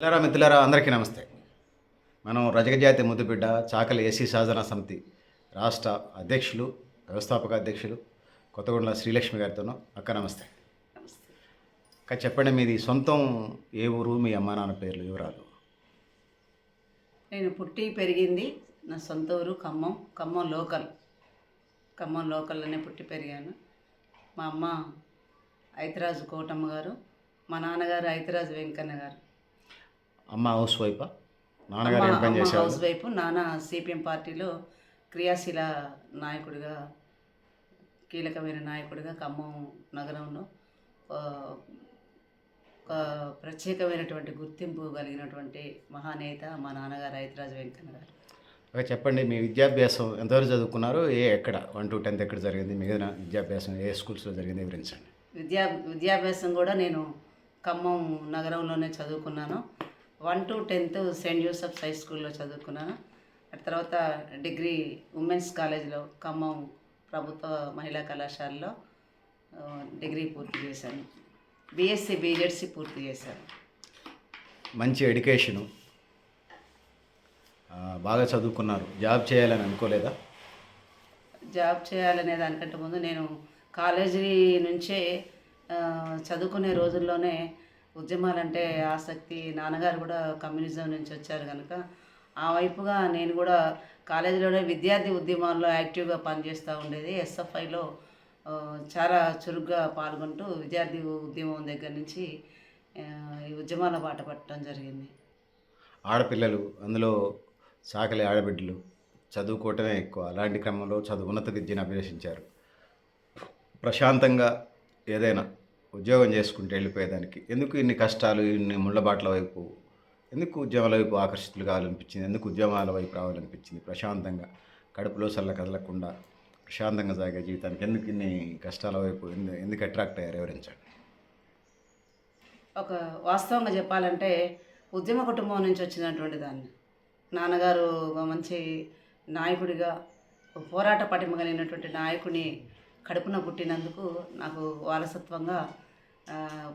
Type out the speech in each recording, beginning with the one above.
మిత్రులారా మిత్రులారా అందరికీ నమస్తే. మనం రజకజాతి ముద్దుబిడ్డ చాకలి ఎస్సీ సాధన సమితి రాష్ట్ర అధ్యక్షులు వ్యవస్థాపక అధ్యక్షులు కొత్తగూడెల శ్రీలక్ష్మి గారితోనూ అక్క నమస్తే. అక్క చెప్పండి మీది సొంతం ఏ ఊరు మీ అమ్మ నాన్న పేర్లు వివరాలు. నేను పుట్టి పెరిగింది నా సొంత ఊరు ఖమ్మం ఖమ్మం లోకల్. ఖమ్మం లోకల్లోనే పుట్టి పెరిగాను. మా అమ్మ ఐతిరాజు కోటమ్మ గారు మా నాన్నగారు ఐతిరాజు వెంకన్న గారు. అమ్మ హౌస్ వైఫా? నాన్నగారు ఏం పని చేసేవారు హౌస్ వైఫ్ నాన్న సిపిఎం పార్టీలో క్రియాశీల నాయకుడిగా కీలకమైన నాయకుడిగా ఖమ్మం నగరంలో ఒక ప్రత్యేకమైనటువంటి గుర్తింపు కలిగినటువంటి మహానేత మా నాన్నగారు ఐతిరాజు వెంకన్న గారు. చెప్పండి మీ విద్యాభ్యాసం ఎంతవరకు చదువుకున్నారు? ఏ ఎక్కడ? వన్ టు టెన్త్ ఎక్కడ జరిగింది? మిగిలిన విద్యాభ్యాసం ఏ స్కూల్స్లో జరిగింది? వివరించండి. విద్యా విద్యాభ్యాసం కూడా నేను ఖమ్మం నగరంలోనే చదువుకున్నాను. One to tenth saint Joseph's high స్కూల్లో చదువుకున్నాను ఆ తర్వాత డిగ్రీ ఉమెన్స్ కాలేజ్లో ఖమ్మం ప్రభుత్వ మహిళా కళాశాలలో డిగ్రీ పూర్తి చేశాను. బీఎస్సీ బీజెడ్సీ పూర్తి చేశాను. మంచి ఎడ్యుకేషను బాగా చదువుకున్నారు. జాబ్ చేయాలని అనుకోలేదా? జాబ్ చేయాలనే దానికంటే ముందు నేను కాలేజీ నుంచే చదువుకునే రోజుల్లోనే ఉద్యమాలంటే ఆసక్తి. నాన్నగారు కూడా కమ్యూనిజం నుంచి వచ్చారు కనుక ఆ వైపుగా నేను కూడా కాలేజీలోనే విద్యార్థి ఉద్యమాల్లో యాక్టివ్గా పనిచేస్తూ ఉండేది. ఎస్ఎఫ్ఐలో చాలా చురుగ్గా పాల్గొంటూ విద్యార్థి ఉద్యమం దగ్గర నుంచి ఈ ఉద్యమాల బాట పట్టడం జరిగింది. ఆడపిల్లలు అందులో సాకలి ఆడబిడ్డలు చదువుకోవటమే ఎక్కువ. అలాంటి క్రమంలో చదువు ఉన్నత విద్యను అభ్యసించారు ప్రశాంతంగా ఏదైనా ఉద్యోగం చేసుకుంటూ వెళ్ళిపోయేదానికి. ఎందుకు ఇన్ని కష్టాలు ఇన్ని ముళ్ళబాట్ల వైపు ఎందుకు ఉద్యమాల వైపు ఆకర్షితులు కావాలనిపించింది ఎందుకు ఉద్యమాల వైపు రావాలనిపించింది ప్రశాంతంగా? కడుపులో సల్ల కదలకుండా ప్రశాంతంగా సాగే జీవితానికి ఎందుకు ఇన్ని కష్టాల వైపు ఎందు- ఎందుకు అట్రాక్ట్ అయ్యారు వివరించండి ఒక వాస్తవంగా చెప్పాలంటే ఉద్యమ కుటుంబం నుంచి వచ్చినటువంటి దాన్ని. నాన్నగారు ఒక మంచి నాయకుడిగా పోరాట పటిమ కలిగినటువంటి నాయకుని కడుపున పుట్టినందుకు నాకు వారసత్వంగా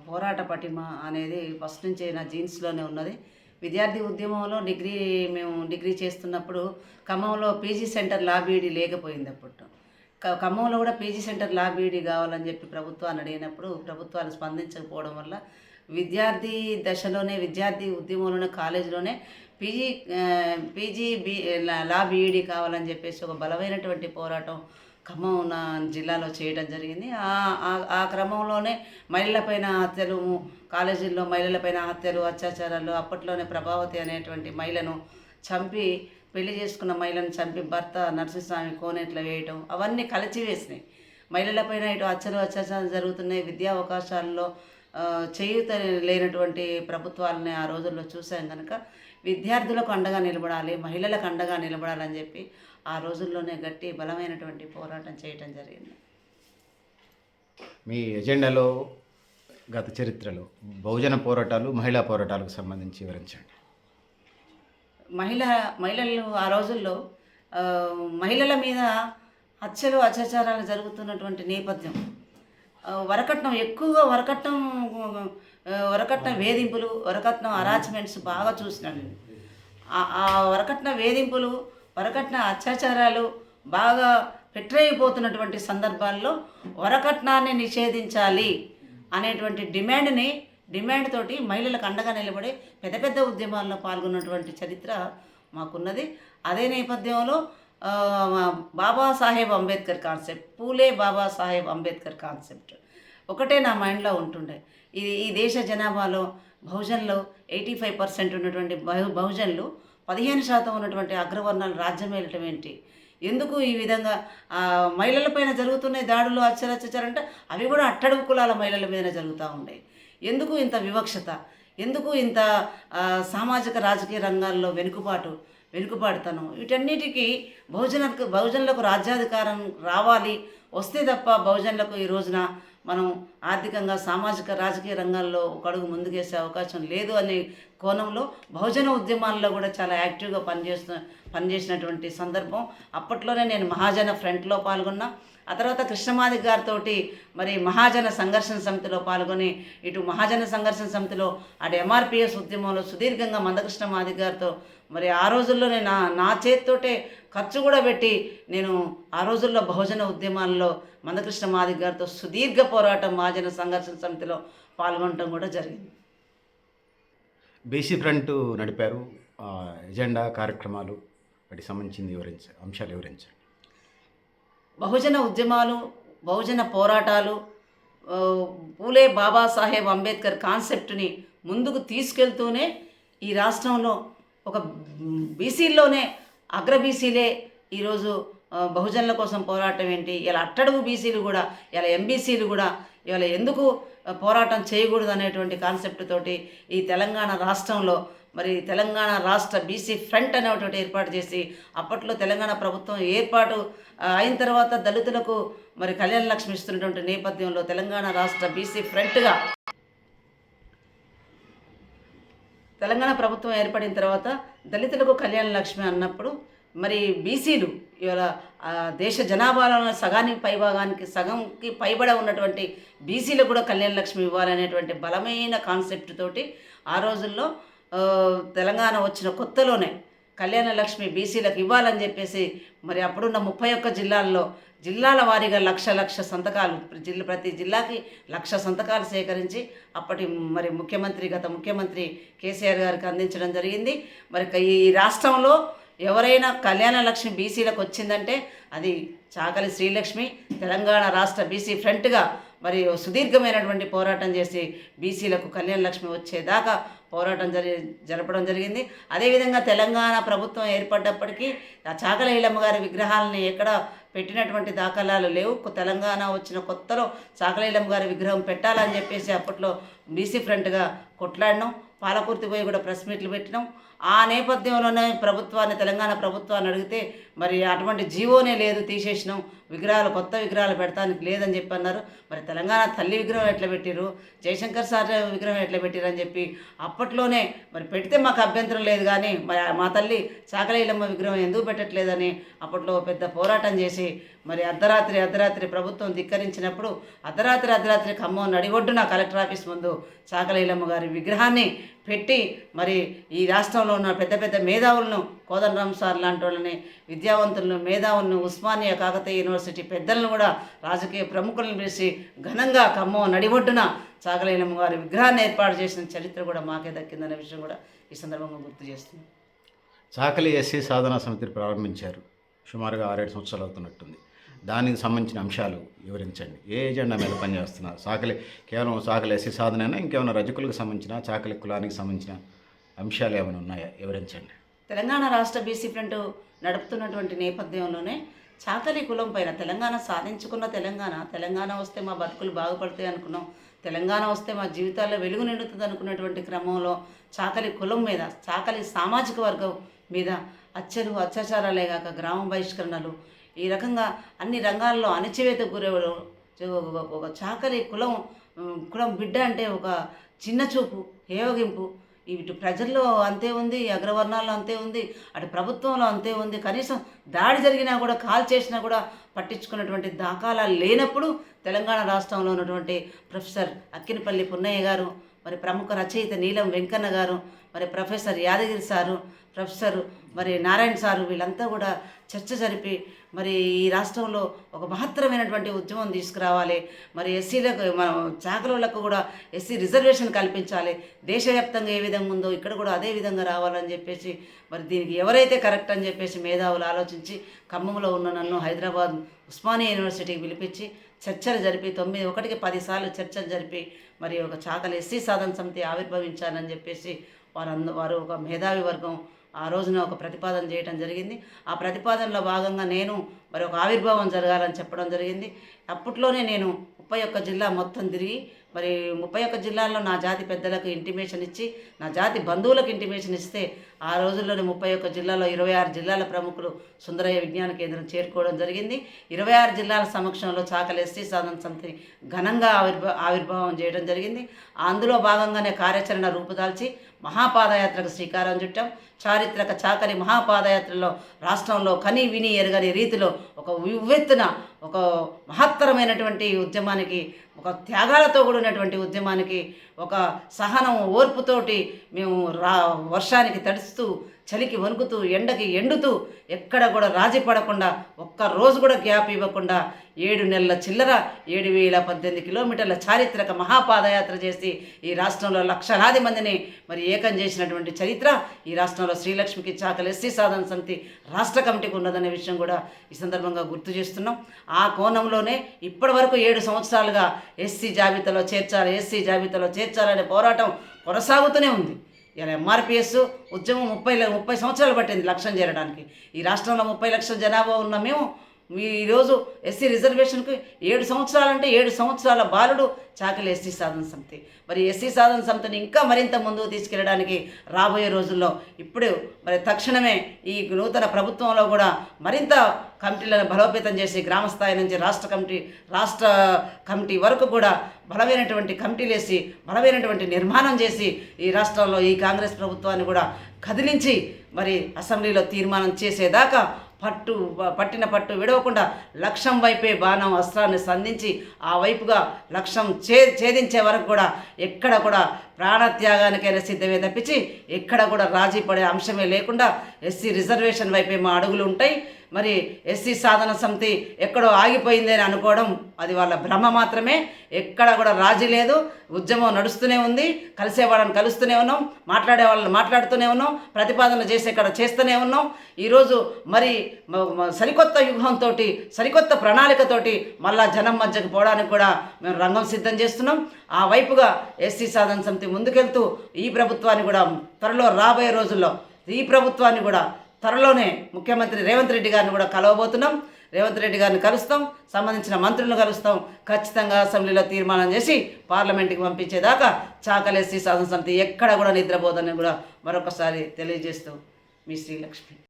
పోరాట పటిమ అనేది ఫస్ట్ నుంచి నా జీన్స్లోనే ఉన్నది. విద్యార్థి ఉద్యమంలో డిగ్రీ మేము డిగ్రీ చేస్తున్నప్పుడు ఖమ్మంలో పీజీ సెంటర్ లాబీడీ లేకపోయింది అప్పుడు ఖమ్మంలో కూడా పీజీ సెంటర్ లాబీడీ కావాలని చెప్పి ప్రభుత్వాన్ని అడిగినప్పుడు ప్రభుత్వాలు స్పందించకపోవడం వల్ల విద్యార్థి దశలోనే విద్యార్థి ఉద్యమంలోనే కాలేజీలోనే PG PG B law- law BEd కావాలని చెప్పేసి ఒక బలమైనటువంటి పోరాటం ఖమ్మం నా జిల్లాలో చేయడం జరిగింది. ఆ- క్రమంలోనే మహిళలపైన హత్యలు కాలేజీల్లో మహిళలపైన హత్యలు అత్యాచారాలు అప్పట్లోనే ప్రభావతి అనేటువంటి మహిళను చంపి పెళ్ళి చేసుకున్న మహిళను చంపి భర్త నరసింహస్వామి కోనేట్లో వేయటం అవన్నీ కలిచివేసినాయి. మహిళలపైన ఇటు అచ్చలు అత్యాచారం జరుగుతున్నాయి. విద్యా అవకాశాల్లో చేయూత లేనటువంటి ప్రభుత్వాలని ఆ రోజుల్లో చూసాం కనుక విద్యార్థులకు అండగా నిలబడాలి మహిళలకు అండగా నిలబడాలని చెప్పి ఆ రోజుల్లోనే గట్టి బలమైనటువంటి పోరాటం చేయటం జరిగింది మీ ఎజెండాలో గత చరిత్రలో బహుజన పోరాటాలు మహిళా పోరాటాలకు సంబంధించి వివరించండి మహిళ మహిళలు ఆ రోజుల్లో మహిళల మీద హత్యలు అత్యాచారాలు జరుగుతున్నటువంటి నేపథ్యం వరకట్నం ఎక్కువగా వరకట్నం వరకట్నం వేధింపులు వరకట్నం అరాచ్మెంట్స్ బాగా చూసినాను నేను. ఆ- ఆ వరకట్న వేధింపులు వరకట్న అత్యాచారాలు బాగా పెట్టరైపోతున్నటువంటి సందర్భాల్లో వరకట్నాన్ని నిషేధించాలి అనేటువంటి డిమాండ్ని డిమాండ్ తోటి మహిళలకు అండగా నిలబడి పెద్ద పెద్ద ఉద్యమాల్లో పాల్గొన్నటువంటి చరిత్ర మాకున్నది. అదే నేపథ్యంలో బాబాసాహెబ్ అంబేద్కర్ కాన్సెప్ట్ పూలే బాబాసాహెబ్ అంబేద్కర్ కాన్సెప్ట్ ఒకటే నా మైండ్లో ఉంటుండే. ఇది ఈ దేశ జనాభాలో బహుజన్లో ఎయిటీ ఫైవ్ పర్సెంట్ ఉన్నటువంటి బహు బహుజన్లు పదిహేను శాతం ఉన్నటువంటి అగ్రవర్ణాలు రాజ్యం వెళ్ళటం ఏంటి? ఎందుకు ఈ విధంగా మహిళలపైన జరుగుతున్నాయి దాడులు అచ్చరచ్చారంటే అవి కూడా అట్టడుగు కులాల మహిళల మీద జరుగుతూ ఉన్నాయి ఎందుకు ఇంత వివక్షత? ఎందుకు ఇంత సామాజిక రాజకీయ రంగాల్లో వెనుకబాటు వెనుకబాటుతనం? వీటన్నిటికీ బహుజన బహుజనులకు రాజ్యాధికారం రావాలి. వస్తే తప్ప బహుజనులకు ఈ రోజున మనం ఆర్థికంగా సామాజిక రాజకీయ రంగాల్లో ఒక అడుగు ముందుకేసే అవకాశం లేదు అనే కోణంలో బహుజన ఉద్యమాల్లో కూడా చాలా యాక్టివ్గా పనిచేస్తు పనిచేసినటువంటి సందర్భం. అప్పట్లోనే నేను మహాజన ఫ్రంట్లో పాల్గొన్నా. ఆ తర్వాత కృష్ణమాది గారితో మరి మహాజన సంఘర్షణ సమితిలో పాల్గొని ఇటు మహాజన సంఘర్షణ సమితిలో అటు ఎంఆర్పిఎస్ ఉద్యమంలో సుదీర్ఘంగా మందకృష్ణ మాదిక్ గారితో మరి ఆ రోజుల్లోనే నా నా చేతితోటే ఖర్చు కూడా పెట్టి నేను ఆ రోజుల్లో బహుజన ఉద్యమాల్లో మందకృష్ణ మాది గారితో సుదీర్ఘ పోరాటం మహాజన సంఘర్షణ సమితిలో పాల్గొనడం కూడా జరిగింది. బీసీ ఫ్రంట్ నడిపారు. ఎజెండా కార్యక్రమాలు వాటికి సంబంధించింది వివరించారు అంశాలు వివరించారు. బహుజన ఉద్యమాలు బహుజన పోరాటాలు పూలే బాబాసాహెబ్ అంబేద్కర్ కాన్సెప్ట్ని ముందుకు తీసుకెళ్తూనే ఈ రాష్ట్రంలో ఒక బీసీల్లోనే అగ్ర బీసీలే ఈరోజు బహుజనుల కోసం పోరాటం ఏంటి? ఇలా అట్టడుగు బీసీలు కూడా ఇలా ఎంబీసీలు కూడా ఇవాళ ఎందుకు పోరాటం చేయకూడదు అనేటువంటి కాన్సెప్ట్ తోటి ఈ తెలంగాణ రాష్ట్రంలో మరి తెలంగాణ రాష్ట్ర బీసీ ఫ్రంట్ అనేటువంటి ఏర్పాటు చేసి అప్పట్లో తెలంగాణ ప్రభుత్వం ఏర్పాటు అయిన తర్వాత దళితులకు మరి కళ్యాణ లక్ష్మి ఇస్తున్నటువంటి నేపథ్యంలో తెలంగాణ రాష్ట్ర బీసీ ఫ్రంట్గా తెలంగాణ ప్రభుత్వం ఏర్పడిన తర్వాత దళితులకు కళ్యాణ లక్ష్మి అన్నప్పుడు మరి బీసీలు ఇవాళ దేశ జనాభాలో సగానికి పైభాగానికి సగంకి పైబడ ఉన్నటువంటి బీసీలకు కూడా కళ్యాణ లక్ష్మి ఇవ్వాలనేటువంటి బలమైన కాన్సెప్ట్ తోటి ఆ రోజుల్లో తెలంగాణ వచ్చిన కొత్తలోనే కళ్యాణ లక్ష్మి బీసీలకు ఇవ్వాలని చెప్పేసి మరి అప్పుడున్న ముప్పై ఒక్క జిల్లాల్లో జిల్లాల వారీగా లక్ష లక్ష సంతకాలు జిల్లా ప్రతి జిల్లాకి లక్ష సంతకాలు సేకరించి అప్పటి మరి ముఖ్యమంత్రి గత ముఖ్యమంత్రి కేసీఆర్ గారికి అందించడం జరిగింది. మరి ఈ రాష్ట్రంలో ఎవరైనా కళ్యాణ లక్ష్మి బీసీలకు వచ్చిందంటే అది చాకలి శ్రీలక్ష్మి తెలంగాణ రాష్ట్ర బీసీ ఫ్రంట్గా మరి సుదీర్ఘమైనటువంటి పోరాటం చేసి బీసీలకు కళ్యాణ లక్ష్మి వచ్చేదాకా పోరాటం జరి జరపడం జరిగింది. అదేవిధంగా తెలంగాణ ప్రభుత్వం ఏర్పడ్డప్పటికీ ఆ చాకల ఈలమ్మ గారి విగ్రహాలని ఎక్కడ పెట్టినటువంటి దాఖలాలు లేవు. తెలంగాణ వచ్చిన కొత్తలో చాకల ఈలమ్మ గారి విగ్రహం పెట్టాలని చెప్పేసి అప్పట్లో బీసీ ఫ్రంట్గా కొట్లాడినాం. పాలకుర్తి పోయి కూడా ప్రెస్ మీట్లు పెట్టినాం. ఆ నేపథ్యంలోనే ప్రభుత్వాన్ని తెలంగాణ ప్రభుత్వాన్ని అడిగితే మరి అటువంటి జీవోనే లేదు తీసేసినాం విగ్రహాలు కొత్త విగ్రహాలు పెడతానికి లేదని చెప్పి అన్నారు. మరి తెలంగాణ తల్లి విగ్రహం ఎట్లా పెట్టిరు జయశంకర్ సార్ విగ్రహం ఎట్లా పెట్టిరు అని చెప్పి అప్పట్లోనే మరి పెడితే మాకు అభ్యంతరం లేదు కానీ మరి మా తల్లి చాకలీలమ్మ విగ్రహం ఎందుకు పెట్టట్లేదని అప్పట్లో పెద్ద పోరాటం చేసి మరి అర్ధరాత్రి అర్ధరాత్రి ప్రభుత్వం ధిక్కరించినప్పుడు అర్ధరాత్రి అర్ధరాత్రి ఖమ్మం నడిగొడ్డున కలెక్టర్ ఆఫీస్ ముందు చాకలీలమ్మ గారి విగ్రహాన్ని పెట్టి మరి ఈ రాష్ట్రంలో ఉన్న పెద్ద పెద్ద మేధావులను కోదండరామ్ సార్ లాంటి వాళ్ళని విద్యావంతులను మేధావులను ఉస్మానియా కాకతీయ యూనివర్సిటీ పెద్దలను కూడా రాజకీయ ప్రముఖులను పిలిచి ఘనంగా ఖమ్మం నడిబొడ్డున సాగలేనమ్మ గారి విగ్రహాన్ని ఏర్పాటు చేసిన చరిత్ర కూడా మాకే దక్కిందనే విషయం కూడా ఈ సందర్భంగా గుర్తు చేస్తుంది. చాకలి ఎస్సీ సాధనా సమితిని ప్రారంభించారు. సుమారుగా ఆరేడు సంవత్సరాలు అవుతున్నట్టుంది. దానికి సంబంధించిన అంశాలు వివరించండి. ఏ ఎజెండా మీద పనిచేస్తున్నారు చాకలి కేవలం సాకలి ఎస్సీ సాధనైనా? ఇంకేమైనా రజకులకు సంబంధించిన? చాకలి కులానికి సంబంధించిన అంశాలు ఏమైనా ఉన్నాయా? వివరించండి. తెలంగాణ రాష్ట్ర బీసీ ఫ్రంట్ నడుపుతున్నటువంటి నేపథ్యంలోనే చాకలి కులం పైన తెలంగాణ సాధించుకున్న తెలంగాణ తెలంగాణ వస్తే మా బతుకులు బాగుపడతాయి అనుకున్నాం. తెలంగాణ వస్తే మా జీవితాల్లో వెలుగు నిండుతుంది అనుకున్నటువంటి క్రమంలో చాకలి కులం మీద చాకలి సామాజిక వర్గం మీద అచ్చరు అత్యాచారాలే కాక గ్రామ బహిష్కరణలు ఈ రకంగా అన్ని రంగాల్లో అణచివేత గురే ఒక- చాకరి చాకలి కులం కులం బిడ్డ అంటే ఒక చిన్న చూపు హేవగింపు ఇటు ప్రజల్లో అంతే ఉంది అగ్రవర్ణాల్లో అంతే ఉంది అటు ప్రభుత్వంలో అంతే ఉంది. కనీసం దాడి జరిగినా కూడా కాల్ చేసినా కూడా పట్టించుకున్నటువంటి దాఖలాలు లేనప్పుడు తెలంగాణ రాష్ట్రంలో ఉన్నటువంటి ప్రొఫెసర్ అక్కినపల్లి పున్నయ్య గారు మరి ప్రముఖ రచయిత నీలం వెంకన్న గారు మరి ప్రొఫెసర్ యాదగిరి సారు ప్రొఫెసర్ మరి నారాయణ సారు వీళ్ళంతా కూడా చర్చ జరిపి మరి ఈ రాష్ట్రంలో ఒక మహత్తరమైనటువంటి ఉద్యమం తీసుకురావాలి. మరి ఎస్సీలకు మన చాకలులకు కూడా ఎస్సీ రిజర్వేషన్ కల్పించాలి. దేశవ్యాప్తంగా ఏ విధంగా ఉందో ఇక్కడ కూడా అదే విధంగా రావాలని చెప్పేసి మరి దీనికి ఎవరైతే కరెక్ట్ అని చెప్పేసి మేధావులు ఆలోచించి ఖమ్మంలో ఉన్న నన్ను హైదరాబాద్ ఉస్మానియా యూనివర్సిటీకి పిలిపించి చర్చలు జరిపి తొమ్మిది ఒకటికి పదిసార్లు చర్చలు జరిపి మరి ఒక చాకలి ఎస్సీ సాధన సమితి ఆవిర్భవించాలని చెప్పేసి వారు వారు ఒక మేధావి వర్గం ఆ రోజున ఒక ప్రతిపాదన చేయడం జరిగింది. ఆ ప్రతిపాదనలో భాగంగా నేను మరి ఒక ఆవిర్భావం జరగాలని చెప్పడం జరిగింది. అప్పట్లోనే నేను ముప్పై ఒక్క జిల్లా మొత్తం తిరిగి మరి ముప్పై ఒక్క జిల్లాల్లో నా జాతి పెద్దలకు ఇంటిమేషన్ ఇచ్చి నా జాతి బంధువులకు ఇంటిమేషన్ ఇస్తే ఆ రోజుల్లోనే ముప్పై ఒక్క జిల్లాలో ఇరవై ఆరు జిల్లాల ప్రముఖులు సుందరయ్య విజ్ఞాన కేంద్రం చేరుకోవడం జరిగింది. ఇరవై ఆరు జిల్లాల సమక్షంలో చాకలి ఎస్టీ సాధన సమితిని ఘనంగా ఆవిర్భా ఆవిర్భావం చేయడం జరిగింది. అందులో భాగంగానే కార్యాచరణ రూపుదాల్చి మహాపాదయాత్రకు శ్రీకారం చుట్టాం. చారిత్రక చాకరి మహాపాదయాత్రలో రాష్ట్రంలో కని విని ఎరగని రీతిలో ఒక ఉవ్వెత్తున ఒక మహత్తరమైనటువంటి ఉద్యమానికి ఒక త్యాగాలతో కూడినటువంటి ఉద్యమానికి ఒక సహనం ఓర్పుతోటి మేము రా వర్షానికి తడుస్తూ చలికి వణుకుతూ ఎండకి ఎండుతూ ఎక్కడ కూడా రాజీ పడకుండా ఒక్క రోజు కూడా గ్యాప్ ఇవ్వకుండా ఏడు నెలల చిల్లర ఏడు వేల పద్దెనిమిది కిలోమీటర్ల చారిత్రక మహాపాదయాత్ర చేసి ఈ రాష్ట్రంలో లక్షలాది మందిని మరి ఏకం చేసినటువంటి చరిత్ర ఈ రాష్ట్రంలో శ్రీలక్ష్మికి చాకలి ఎస్సీ సాధన సమితి రాష్ట్ర కమిటీకి ఉన్నదనే విషయం కూడా ఈ సందర్భంగా గుర్తు చేస్తున్నాం. ఆ కోణంలోనే ఇప్పటి వరకు ఏడు సంవత్సరాలుగా ఎస్సీ జాబితాలో చేర్చాలి ఎస్సీ జాబితాలో చేర్చాలనే పోరాటం కొనసాగుతూనే ఉంది. ఇలా ఎంఆర్పిఎస్ ఉద్యమం ముప్పై ముప్పై సంవత్సరాలు పట్టింది లక్ష్యం చేరడానికి. ఈ రాష్ట్రంలో ముప్పై లక్షల జనాభా ఉన్న మేము మీ ఈరోజు ఎస్సీ రిజర్వేషన్కి ఏడు సంవత్సరాలంటే ఏడు సంవత్సరాల బాలుడు చాకలి ఎస్సీ సాధన సమితి. మరి ఎస్సీ సాధన సమితిని ఇంకా మరింత ముందుకు తీసుకెళ్ళడానికి రాబోయే రోజుల్లో ఇప్పుడు మరి తక్షణమే ఈ నూతన ప్రభుత్వంలో కూడా మరింత కమిటీలను బలోపేతం చేసి గ్రామ స్థాయి నుంచి రాష్ట్ర కమిటీ రాష్ట్ర కమిటీ వరకు కూడా బలమైనటువంటి కమిటీలు వేసి బలమైనటువంటి నిర్మాణం చేసి ఈ రాష్ట్రంలో ఈ కాంగ్రెస్ ప్రభుత్వాన్ని కూడా కదిలించి మరి అసెంబ్లీలో తీర్మానం చేసేదాకా పట్టు పట్టిన పట్టు విడవకుండా లక్ష్యం వైపే బాణం అస్త్రాన్ని సంధించి ఆ వైపుగా లక్ష్యం ఛే ఛేదించే వరకు కూడా ఎక్కడ కూడా ప్రాణత్యాగానికైనా సిద్ధమే తప్పించి ఎక్కడ కూడా రాజీ పడే అంశమే లేకుండా ఎస్సీ రిజర్వేషన్ వైపే మా అడుగులు ఉంటాయి. మరి ఎస్సీ సాధన సమితి ఎక్కడో ఆగిపోయింది అని అనుకోవడం అది వాళ్ళ భ్రమ మాత్రమే. ఎక్కడ కూడా రాజీ లేదు. ఉద్యమం నడుస్తూనే ఉంది. కలిసే వాళ్ళని కలుస్తూనే ఉన్నాం. మాట్లాడే వాళ్ళని మాట్లాడుతూనే ఉన్నాం. ప్రతిపాదనలు చేసి కాడ చేస్తూనే ఉన్నాం. ఈరోజు మరి సరికొత్త వ్యూహంతో సరికొత్త ప్రణాళికతోటి మళ్ళా జనం మధ్యకు పోవడానికి కూడా మేము రంగం సిద్ధం చేస్తున్నాం. ఆ వైపుగా ఎస్సీ సాధన సమితి ముందుకెళ్తూ ఈ ప్రభుత్వాన్ని కూడా త్వరలో రాబోయే రోజుల్లో ఈ ప్రభుత్వాన్ని కూడా త్వరలోనే ముఖ్యమంత్రి రేవంత్ రెడ్డి గారిని కూడా కలవబోతున్నాం. రేవంత్ రెడ్డి గారిని కలుస్తాం. సంబంధించిన మంత్రులను కలుస్తాం. ఖచ్చితంగా అసెంబ్లీలో తీర్మానం చేసి పార్లమెంట్కి పంపించేదాకా చాకలేసి శాసనసమితి ఎక్కడ కూడా నిద్రపోదని కూడా మరొకసారి తెలియజేస్తూ మీ శ్రీలక్ష్మి